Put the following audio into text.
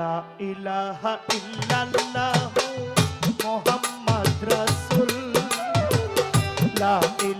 লা ইলাহা ইল্লাল্লাহ মুহাম্মদ রাসূল লা ইলাহা